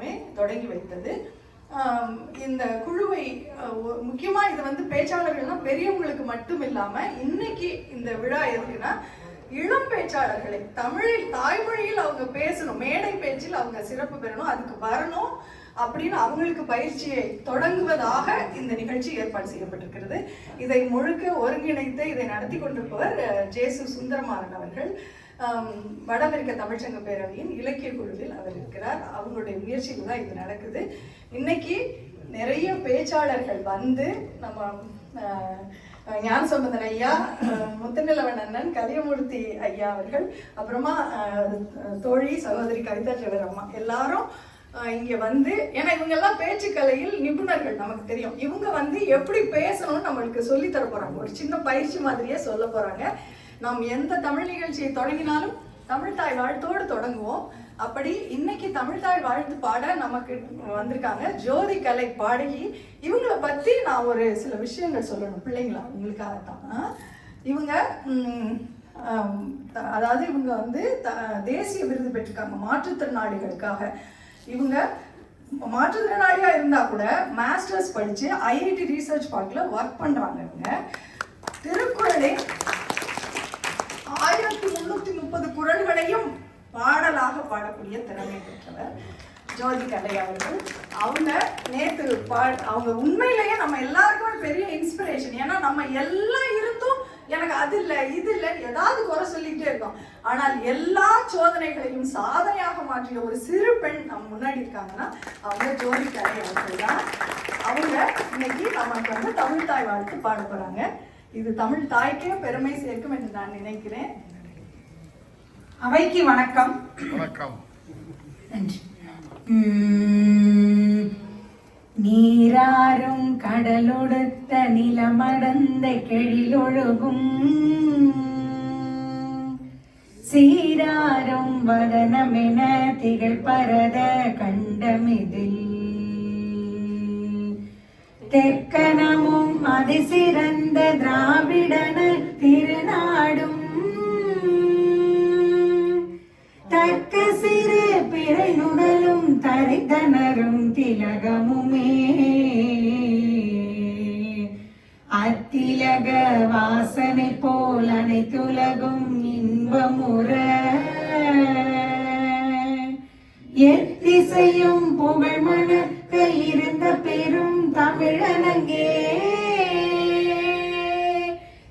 நிறுவனமே தொடங்கி வைத்தது. இந்த குழுவை முக்கியமாக முக்கியமா இது வந்து பேச்சாளர்கள்லாம் பெரியவங்களுக்கு மட்டும் இல்லாம இன்னைக்கு இந்த விழா எதுக்குன்னா இளம் பேச்சாளர்களை தமிழில் தாய்மொழியில் அவங்க பேசணும் மேடை பேச்சில் அவங்க சிறப்பு பெறணும் அதுக்கு வரணும் அப்படின்னு அவங்களுக்கு பயிற்சியை தொடங்குவதாக இந்த நிகழ்ச்சி ஏற்பாடு செய்யப்பட்டிருக்கிறது. இதை முழுக்க ஒருங்கிணைத்து இதை நடத்தி கொண்டிருப்பவர் ஜேசு சுந்தரமாறன் அவர்கள். வட அமெரிக்க தமிழ்ச்சங்க பேரவையின் இலக்கிய குழுவில் அவர் இருக்கிறார். அவங்களுடைய முயற்சியில் தான் இது நடக்குது. இன்னைக்கு நிறைய பேச்சாளர்கள் வந்து நம்ம ஞான சம்பந்தன் ஐயா முத்துநிலவன் அண்ணன் கலியமூர்த்தி ஐயா அவர்கள் அப்புறமா தோழி சகோதரி கவிதா ஜெவர் அம்மா எல்லாரும் இங்க வந்து ஏன்னா இவங்க எல்லாம் பேச்சுக்கலையில் நிபுணர்கள் நமக்கு தெரியும். இவங்க வந்து எப்படி பேசணும்னு நம்மளுக்கு சொல்லித் தர போறாங்க. ஒரு சின்ன பயிற்சி மாதிரியே சொல்ல போறாங்க. நாம் எந்த தமிழ் நிகழ்ச்சியை தொடங்கினாலும் தமிழ்தாய் வாழ்த்தோடு தொடங்குவோம். அப்படி இன்னைக்கு தமிழ்தாய் வாழ்த்து பாட நமக்கு வந்திருக்காங்க ஜோதி கலை பாடகி. இவங்கள பத்தி நான் ஒரு சில விஷயங்கள் சொல்லணும். பிள்ளைங்களா உங்களுக்காக தான் இவங்க த- அதாவது இவங்க வந்து த- தேசிய விருது பெற்றிருக்காங்க மாற்றுத்திறனாளிகளுக்காக. இவங்க மாற்றுத்திறனாளியாக இருந்தால் கூட மாஸ்டர்ஸ் படித்து ஐஐடி ரீசர்ச் பார்க்கில் ஒர்க் பண்ணுறாங்க இவங்க. திருக்குறளை பாடலாக பாடக்கூடிய திறமை பெற்றவர் ஜோதி கலை அவர்கள். அவங்க நேத்து பா அவங்க உண்மையிலேயே நம்ம எல்லாருக்குமே பெரிய இன்ஸ்பிரேஷன் ஏன்னா நம்ம எல்லாம் இருந்தும் எனக்கு அது இல்லை இது இல்லை ஏதாவது குறை சொல்லிக்கிட்டே இருக்கோம். ஆனால் எல்லா சோதனைகளையும் சாதனையாக மாற்றிய ஒரு சிறு பெண் நம்ம முன்னாடி இருக்காங்கன்னா அவங்க ஜோதி கலை அவர்கள் தான். அவங்க இன்னைக்கு நமக்கு வந்து தமிழ் தாய் வாழ்த்து பாட போறாங்க. இது தமிழ் தாய்க்கே பெருமை சேர்க்கும் என்று நான் நினைக்கிறேன். அவைக்கு வணக்கம். வணக்கம். நன்றி. நீராறும் கடலொடுத்த நிலமடந்த கெழிலொழுகும். சீராரும் வதனமென திகழ் பரத கண்டமிதில். தெற்கனமும் அதிசிறந்த திராவிடன வாசனை போல் அனைத்துலகும் இன்பமுற. எத்திசையும் புகழ் மணக்க இருந்த பெரும் தமிழனங்கே.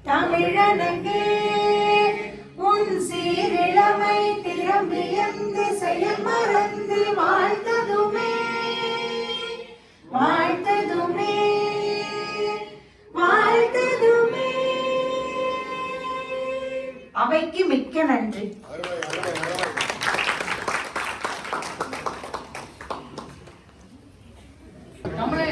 தமிழனங்கே உன் சீரிழமை திறமியந்து செயல் மறந்து வாழ்த்ததுமே வாழ்த்ததுமே அவைக்கு மிக்க நன்றி. அருமை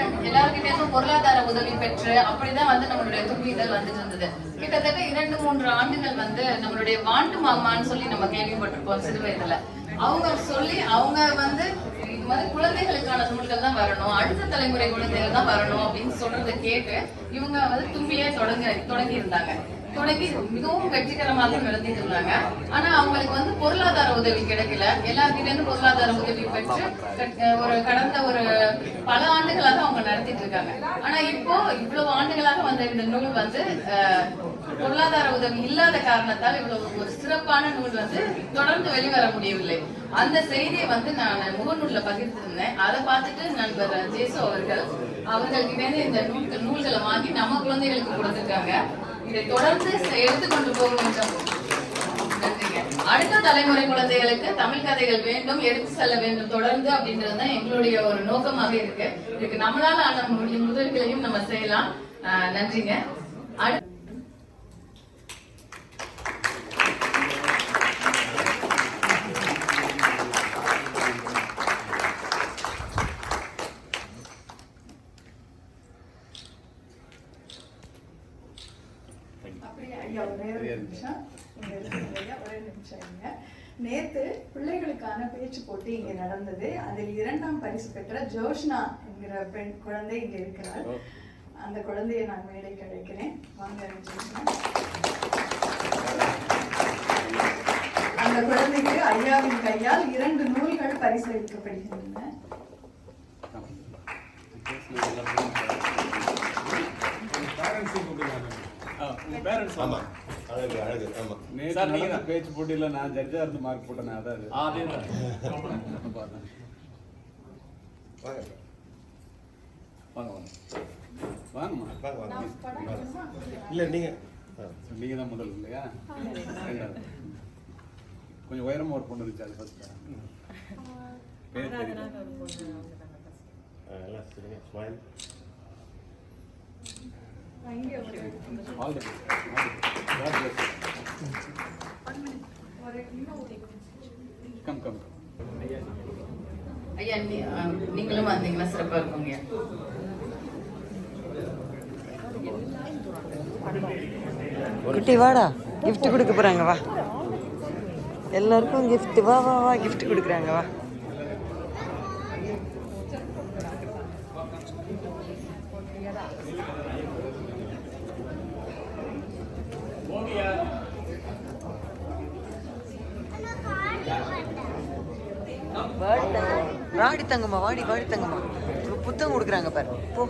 பொருளாதார உதவி பெற்று அப்படிதான் வந்து நம்மளுடைய தும்பி வந்துட்டு இருந்தது. கிட்டத்தட்ட இரண்டு மூன்று ஆண்டுகள் வந்து நம்மளுடைய வாண்டு மாமான்னு சொல்லி நம்ம கேள்விப்பட்டிருப்போம் சிறு வயதுல. அவங்க சொல்லி அவங்க வந்து இது மாதிரி குழந்தைகளுக்கான நூல்கள் தான் வரணும். அடுத்த தலைமுறை குழந்தைகள் தான் வரணும் அப்படின்னு சொல்றதை கேட்டு இவங்க வந்து தும்பியே தொடங்க தொடங்கி இருந்தாங்க தொடங்கி மிகவும் வெற்றிகரமாக நடத்திட்டு இருந்தாங்க ஆனா அவங்களுக்கு வந்து பொருளாதார உதவி கிடைக்கல. எல்லார்கிட்ட இருந்து பொருளாதார உதவி பெற்று ஒரு கடந்த ஒரு பல ஆண்டுகளாக அவங்க நடத்திட்டு இருக்காங்க ஆனா இப்போ இவ்வளவு ஆண்டுகளாக வந்த இந்த நூல் வந்து பொருளாதார உதவி இல்லாத காரணத்தால் இவ்வளவு ஒரு சிறப்பான நூல் வந்து தொடர்ந்து வெளிவர முடியவில்லை. அந்த செய்தியை வந்து நான் முகநூல்ல பகிர்ந்திருந்தேன். அதை பார்த்துட்டு நண்பர் ஜேசு அவர்கள் அவர்கள்கிட்ட இருந்து இந்த நூல்கள் நூல்களை வாங்கி நம்ம குழந்தைகளுக்கு கொடுத்திருக்காங்க. இதை தொடர்ந்து எடுத்துக்கொண்டு போக வேண்டும் நன்றிங்க. அடுத்த தலைமுறை குழந்தைகளுக்கு தமிழ் கதைகள் வேண்டும் எடுத்து செல்ல வேண்டும் தொடர்ந்து அப்படின்றது தான் எங்களுடைய ஒரு நோக்கமாக இருக்கு. இதுக்கு நம்மளால ஆன முடியும் முதல்களையும் நம்ம செய்யலாம். ஆஹ் நன்றிங்க. அடுத்த அப்படியே ஐயா ஒரே நிமிஷம். இங்க இருக்கீங்க ஐயா ஒரே நிமிஷம் இருங்க. நேத்து பிள்ளைகளுக்கான பேச்சு போட்டி இங்க நடந்தது. அதில் இரண்டாம் பரிசு பெற்ற ஜோஷ்னா என்கிற பெண் குழந்தை இங்க இருக்கிறார் அந்த குழந்தையை நான் மேடைக்கு அழைக்கிறேன். வாங்க அந்த குழந்தைக்கு ஐயாவின் கையால் இரண்டு நூல்கள் பரிசளிக்கப்படுகின்றன ஆமா. அழகு அழகு. ஆமா. நேற்று நடந்த பேச்சு போட்டியில் நான் ஜட்ஜா இருந்து மார்க் போட்டேன் அதான் அது அதே தான். பார்த்தேன் வாங்க வாங்க. வாங்க வாங்கம்மா. வாங்க வாங்க இல்ல நீங்க ஆ. நீங்க தான் முதல் இல்லையா? ரெண்டாவது. கொஞ்சம் உயரமா ஒரு பொண்ணு இருந்துச்சு அது ஃபர்ஸ்ட் பேர். ஆ, எல்லாம் ஸ்மைல் ஐயா நீங்களும் வந்தீங்கன்னா சிறப்பா இருக்குங்க. குட்டி வாடா gift கொடுக்க போறாங்க வா. எல்லாருக்கும் gift வா வா வா gift கொடுக்குறாங்க வா. வாடி தங்கம்மா வாடி வாடி தங்கம்மா. புத்தகம் கொடுக்குறாங்க பாரு. போ.